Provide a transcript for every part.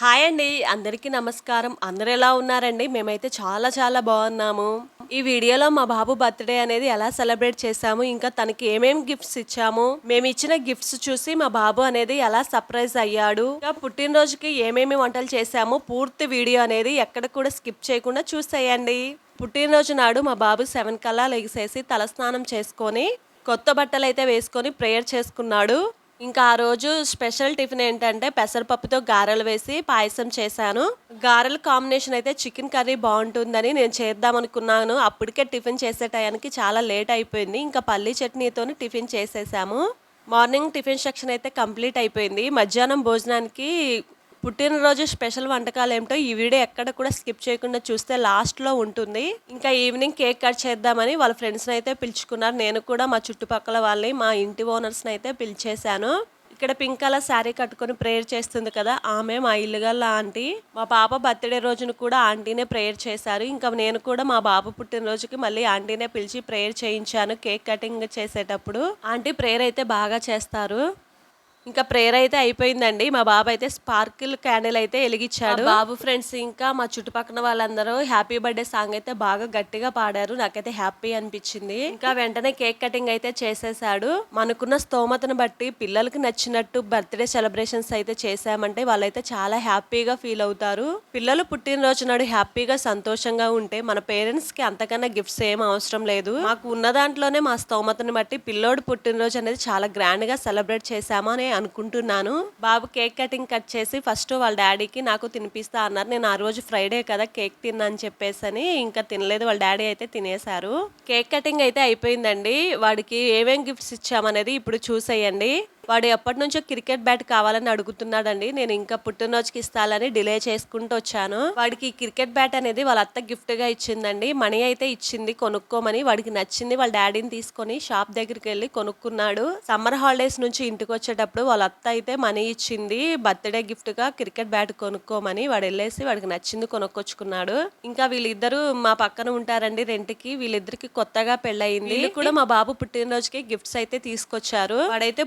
Hi అండి అందరికీ నమస్కారం. అందరు ఎలా ఉన్నారండి? మేమైతే చాలా చాలా బాగున్నాము. ఈ వీడియోలో మా బాబు బర్త్డే అనేది ఎలా సెలబ్రేట్ చేశాము ఇంకా తనకి ఏమేమి గిఫ్ట్స్ ఇచ్చాము మేము ఇచ్చిన గిఫ్ట్స్ చూసి మా బాబు అనేది ఎలా సర్ప్రైజ్ అయ్యాడు ఇంకా పుట్టినరోజుకి ఏమేమి వంటలు చేశాము పూర్తి వీడియో అనేది ఎక్కడ కూడా స్కిప్ చేయకుండా చూసేయండి. పుట్టినరోజు నాడు మా బాబు సెవెన్ కల్లా లెగిసేసి తలస్నానం చేసుకొని కొత్త బట్టలు అయితే వేసుకొని ప్రేయర్ చేసుకున్నాడు. ఇంకా ఆ రోజు స్పెషల్ టిఫిన్ ఏంటంటే పెసరపప్పుతో గారెలు వేసి పాయసం చేశాను. గారెల కాంబినేషన్ అయితే చికెన్ కర్రీ బాగుంటుందని నేను చేద్దాం అనుకున్నాను అప్పటికే టిఫిన్ చేసే టయానికి చాలా లేట్ అయిపోయింది. ఇంకా పల్లీ చట్నీతో టిఫిన్ చేసేసాము. మార్నింగ్ టిఫిన్ సెక్షన్ అయితే కంప్లీట్ అయిపోయింది. మధ్యాహ్నం భోజనానికి పుట్టినరోజు స్పెషల్ వంటకాలు ఏమిటో ఈ వీడియో ఎక్కడ కూడా స్కిప్ చేయకుండా చూస్తే లాస్ట్లో ఉంటుంది. ఇంకా ఈవినింగ్ కేక్ కట్ చేద్దామని వాళ్ళ ఫ్రెండ్స్ని అయితే పిలుచుకున్నారు. నేను కూడా మా చుట్టుపక్కల వాళ్ళని మా ఇంటి ఓనర్స్ని అయితే పిలిచేశాను. ఇక్కడ పింక్ కలర్ శారీ కట్టుకొని ప్రేయర్ చేస్తుంది కదా ఆమె మా ఇల్లుగల్ల ఆంటీ. మా పాప బర్త్డే రోజున కూడా ఆంటీనే ప్రేయర్ చేశారు. ఇంకా నేను కూడా మా బాబు పుట్టినరోజుకి మళ్ళీ ఆంటీనే పిలిచి ప్రేయర్ చేయించాను కేక్ కటింగ్ చేసేటప్పుడు. ఆంటీ ప్రేయర్ అయితే బాగా చేస్తారు. ఇంకా ప్రేయర్ అయితే అయిపోయిందండి. మా బాబు అయితే స్పార్కిల్ క్యాండిల్ అయితే వెలిగించాడు. బాబు ఫ్రెండ్స్ ఇంకా మా చుట్టుపక్కల వాళ్ళందరూ హ్యాపీ బర్త్డే సాంగ్ అయితే బాగా గట్టిగా పాడారు. నాకైతే హ్యాపీ అనిపించింది. ఇంకా వెంటనే కేక్ కటింగ్ అయితే చేసేసాడు మనకున్న స్తోమతను బట్టి పిల్లలకి నచ్చినట్టు బర్త్డే సెలబ్రేషన్స్ అయితే చేసామంటే వాళ్ళైతే చాలా హ్యాపీగా ఫీల్ అవుతారు. పిల్లలు పుట్టినరోజు నాడు హ్యాపీగా సంతోషంగా ఉంటే మన పేరెంట్స్కి అంతకన్నా గిఫ్ట్స్ ఏం అవసరం లేదు. మాకు ఉన్న దాంట్లోనే మా స్తోమతను బట్టి పిల్లోడు పుట్టినరోజు అనేది చాలా గ్రాండ్గా సెలబ్రేట్ చేశాము అని అనుకుంటున్నాను. బాబు కేక్ కటింగ్ కట్ చేసి ఫస్ట్ వాళ్ళ డాడీకి నాకు తినిపిస్తా అన్నారు. నేను ఆ రోజు ఫ్రైడే కదా కేక్ తిన్నా అని చెప్పేసి అని ఇంకా తినలేదు. వాళ్ళ డాడీ అయితే తినేశారు. కేక్ కటింగ్ అయితే అయిపోయిందండి. వాడికి ఏమేం గిఫ్ట్స్ ఇచ్చామనేది ఇప్పుడు చూసేయండి. వాడు ఎప్పటి నుంచో క్రికెట్ బ్యాట్ కావాలని అడుగుతున్నాడండి. నేను ఇంకా పుట్టినరోజుకి ఇస్తాలని డిలే చేసుకుంటూ వచ్చాను. వాడికి క్రికెట్ బ్యాట్ అనేది వాళ్ళ అత్త గిఫ్ట్గా ఇచ్చిందండి. మనీ అయితే ఇచ్చింది కొనుక్కోమని. వాడికి నచ్చింది వాళ్ళ డాడీని తీసుకొని షాప్ దగ్గరికి వెళ్ళి కొనుక్కున్నాడు. సమ్మర్ హాలిడేస్ నుంచి ఇంటికి వచ్చేటప్పుడు వాళ్ళ అత్త అయితే మనీ ఇచ్చింది. బర్త్డే గిఫ్ట్గా క్రికెట్ బ్యాట్ కొనుక్కోమని వాడు వెళ్ళేసి వాడికి నచ్చింది కొనుక్కొచ్చుకున్నాడు. ఇంకా వీళ్ళిద్దరూ మా పక్కన ఉంటారండి రెంట్కి. వీళ్ళిద్దరికి కొత్తగా పెళ్ళయింది. వీళ్ళు కూడా మా బాబు పుట్టినరోజుకి గిఫ్ట్స్ అయితే తీసుకొచ్చారు. వాడైతే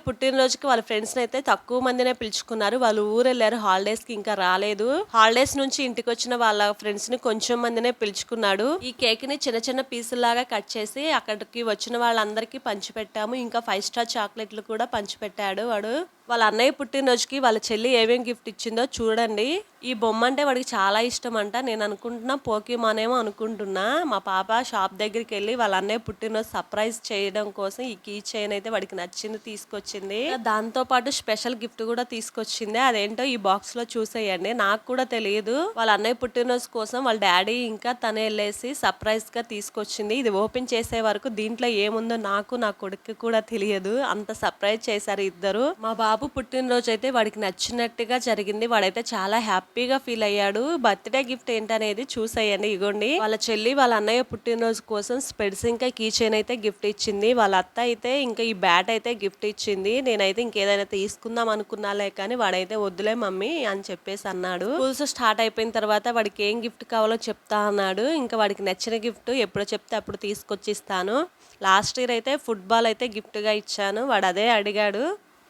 రోజుకి వాళ్ళ ఫ్రెండ్స్ అయితే తక్కువ మందినే పిలుచుకున్నారు. వాళ్ళు ఊరు వెళ్ళారు హాలిడేస్కి ఇంకా రాలేదు. హాలిడేస్ నుంచి ఇంటికి వచ్చిన వాళ్ళ ఫ్రెండ్స్ని కొంచెం మందినే పిలుచుకున్నాడు. ఈ కేక్ని చిన్న చిన్న పీసులాగా కట్ చేసి అక్కడికి వచ్చిన వాళ్ళందరికీ పంచిపెట్టాము. ఇంకా ఫైవ్ స్టార్ చాక్లెట్లు కూడా పంచిపెట్టాడు వాడు. వాళ్ళ అన్నయ్య పుట్టినరోజుకి వాళ్ళ చెల్లి ఏమేమి గిఫ్ట్ ఇచ్చిందో చూడండి. ఈ బొమ్మ అంటే వాడికి చాలా ఇష్టం అంట నేను అనుకుంటున్నా పోకీమాన్ ఏమో అనుకుంటున్నా. మా పాప షాప్ దగ్గరికి వెళ్ళి వాళ్ళ అన్నయ్య పుట్టినరోజు సర్ప్రైజ్ చేయడం కోసం ఈ కీ చైన్ అయితే వాడికి నచ్చింది తీసుకొచ్చింది. దాంతో పాటు స్పెషల్ గిఫ్ట్ కూడా తీసుకొచ్చింది. అదేంటో ఈ బాక్స్లో చూసేయండి. నాకు కూడా తెలియదు. వాళ్ళ అన్నయ్య పుట్టినరోజు కోసం వాళ్ళ డాడీ ఇంకా తనే వెళ్ళేసి సర్ప్రైజ్గా తీసుకొచ్చింది. ఇది ఓపెన్ చేసే వరకు దీంట్లో ఏముందో నాకు నా కొడుకు కూడా తెలియదు. అంత సర్ప్రైజ్ చేశారు ఇద్దరు. మా బాబు పుట్టినరోజు అయితే వాడికి నచ్చినట్టుగా జరిగింది. వాడైతే చాలా హ్యాపీగా ఫీల్ అయ్యాడు. బర్త్డే గిఫ్ట్ ఏంటనేది చూసేయండి. ఇగోండి. వాళ్ళ చెల్లి వాళ్ళ అన్నయ్య పుట్టినరోజు కోసం స్పెడ్స్ ఇంకా కీ చైన్ అయితే గిఫ్ట్ ఇచ్చింది. వాళ్ళ అత్త అయితే ఇంకా ఈ బ్యాట్ అయితే గిఫ్ట్ ఇచ్చింది. నేనైతే ఇంకేదైనా తీసుకుందాం అనుకున్నాలే కానీ వాడైతే వద్దులే మమ్మీ అని చెప్పేసి అన్నాడు. స్కూల్స్ స్టార్ట్ అయిపోయిన తర్వాత వాడికి ఏం గిఫ్ట్ కావాలో చెప్తా అన్నాడు. ఇంకా వాడికి నచ్చిన గిఫ్ట్ ఎప్పుడు చెప్తే అప్పుడు తీసుకొచ్చి ఇస్తాను. లాస్ట్ ఇయర్ అయితే ఫుట్బాల్ అయితే గిఫ్ట్గా ఇచ్చాను. వాడు అదే అడిగాడు.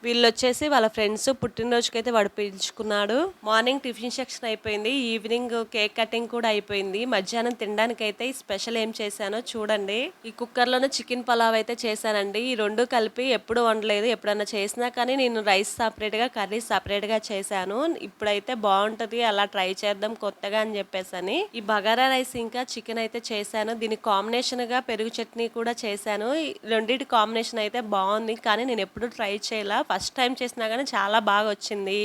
వీళ్ళు వచ్చేసి వాళ్ళ ఫ్రెండ్స్ పుట్టినరోజుకి అయితే వాడు పిలుచుకున్నాడు మార్నింగ్ టిఫిన్ సెక్షన్ అయిపోయింది ఈవినింగ్ కేక్ కటింగ్ కూడా అయిపోయింది. మధ్యాహ్నం తినడానికి అయితే స్పెషల్ ఏం చేశానో చూడండి. ఈ కుక్కర్లోనే చికెన్ పలావ్ అయితే చేశానండి. ఈ రెండు కలిపి ఎప్పుడు వండలేదు ఎప్పుడన్నా చేసినా కానీ నేను రైస్ సపరేట్గా కర్రీ సపరేట్గా చేశాను. ఇప్పుడైతే బాగుంటుంది అలా ట్రై చేద్దాం కొత్తగా అని చెప్పేసి అని ఈ బగారా రైస్ ఇంకా చికెన్ అయితే చేశాను. దీని కాంబినేషన్గా పెరుగు చట్నీ కూడా చేశాను. ఈ రెండింటి కాంబినేషన్ అయితే బాగుంది కానీ నేను ఎప్పుడు ట్రై చేయలే. ఫస్ట్ టైం చేసినా కానీ చాలా బాగా వచ్చింది